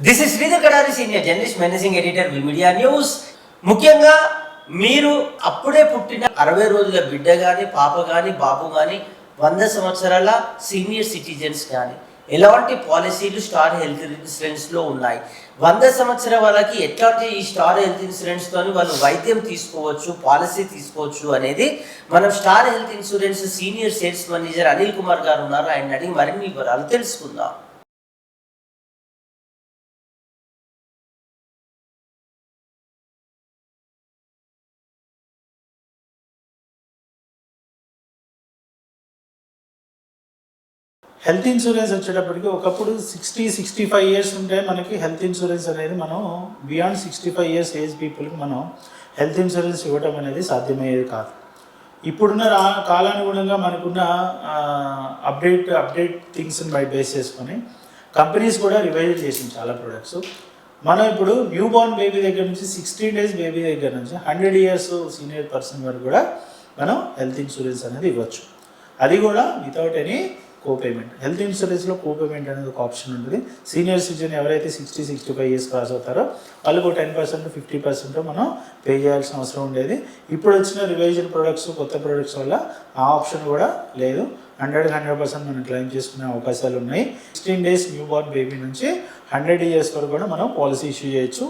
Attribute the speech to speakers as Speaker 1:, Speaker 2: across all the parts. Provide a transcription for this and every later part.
Speaker 1: This is Sridhar Kadari senior journalist managing editor V media news ముఖ్యంగా మీరు అప్పుడే పుట్టిన అరవై రోజుల బిడ్డ కానీ పాప కానీ బాబు కానీ వంద సంవత్సరాల సీనియర్ సిటిజన్స్ కానీ ఎలాంటి పాలసీలు స్టార్ హెల్త్ ఇన్సూరెన్స్లో ఉన్నాయి? వంద సంవత్సరాల వాళ్ళకి ఎట్లాంటి ఈ స్టార్ హెల్త్ ఇన్సూరెన్స్తో వాళ్ళు వైద్యం తీసుకోవచ్చు పాలసీ తీసుకోవచ్చు అనేది మనం Star Health Insurance senior sales manager Anil Kumar garu ఉన్నారు. ఆయన అడిగి మరిన్ని వివరాలు తెలుసుకుందాం.
Speaker 2: హెల్త్ ఇన్సూరెన్స్ వచ్చేటప్పటికి ఒకప్పుడు సిక్స్టీ సిక్స్టీ ఫైవ్ ఇయర్స్ ఉంటే మనకి హెల్త్ ఇన్సూరెన్స్ అనేది మనం beyond sixty five years age పీపుల్కి మనం హెల్త్ ఇన్సూరెన్స్ ఇవ్వటం అనేది సాధ్యమయ్యేది కాదు. ఇప్పుడున్న రా కాలానుగుణంగా మనకున్న అప్డేట్ అప్డేట్ థింగ్స్ని బై బేస్ చేసుకొని కంపెనీస్ కూడా రివైజ్ చేసింది చాలా ప్రొడక్ట్స్. మనం ఇప్పుడు న్యూ బోర్న్ బేబీ దగ్గర నుంచి సిక్స్టీన్ డేస్ బేబీ దగ్గర నుంచి హండ్రెడ్ ఇయర్స్ సీనియర్ పర్సన్ వరకు కూడా మనం హెల్త్ ఇన్సూరెన్స్ అనేది ఇవ్వచ్చు. అది కూడా వితౌట్ ఎనీ కోపేమెంట్ హెల్త్ ఇన్సూరెన్స్లో కోపేమెంట్ అనేది ఒక ఆప్షన్ ఉంటుంది. సీనియర్ సిటిజన్ ఎవరైతే sixty sixty five years cross అవుతారో వాళ్ళకు టెన్ పర్సెంట్ ఫిఫ్టీ పర్సెంట్ మనం పే చేయాల్సిన అవసరం ఉండేది. ఇప్పుడు వచ్చిన రివైజన్ ప్రొడక్ట్స్ కొత్త ప్రొడక్ట్స్ వల్ల ఆ ఆప్షన్ కూడా లేదు. హండ్రెడ్ హండ్రెడ్ పర్సెంట్ మనం క్లెయిమ్ చేసుకునే అవకాశాలు ఉన్నాయి. Sixteen days new born baby నుంచి హండ్రెడ్ ఇయర్స్ వరకు కూడా మనం పాలసీ ఇష్యూ చేయొచ్చు.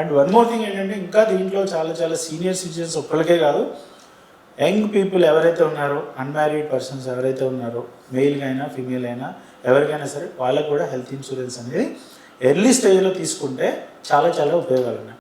Speaker 2: అండ్ వన్ మోర్ థింగ్ ఏంటంటే ఇంకా దీంట్లో చాలా చాలా సీనియర్ సిటిజన్స్ ఒక్కరికే కాదు. యంగ్ పీపుల్ ఎవరైతే ఉన్నారో అన్మ్యారీడ్ పర్సన్స్ ఎవరైతే ఉన్నారో మెయిల్గా అయినా ఫీమేల్ అయినా ఎవరికైనా సరే వాళ్ళకు కూడా హెల్త్ ఇన్సూరెన్స్ అనేది ఎర్లీ స్టేజ్లో తీసుకుంటే చాలా చాలా ఉపయోగాలు ఉన్నాయి.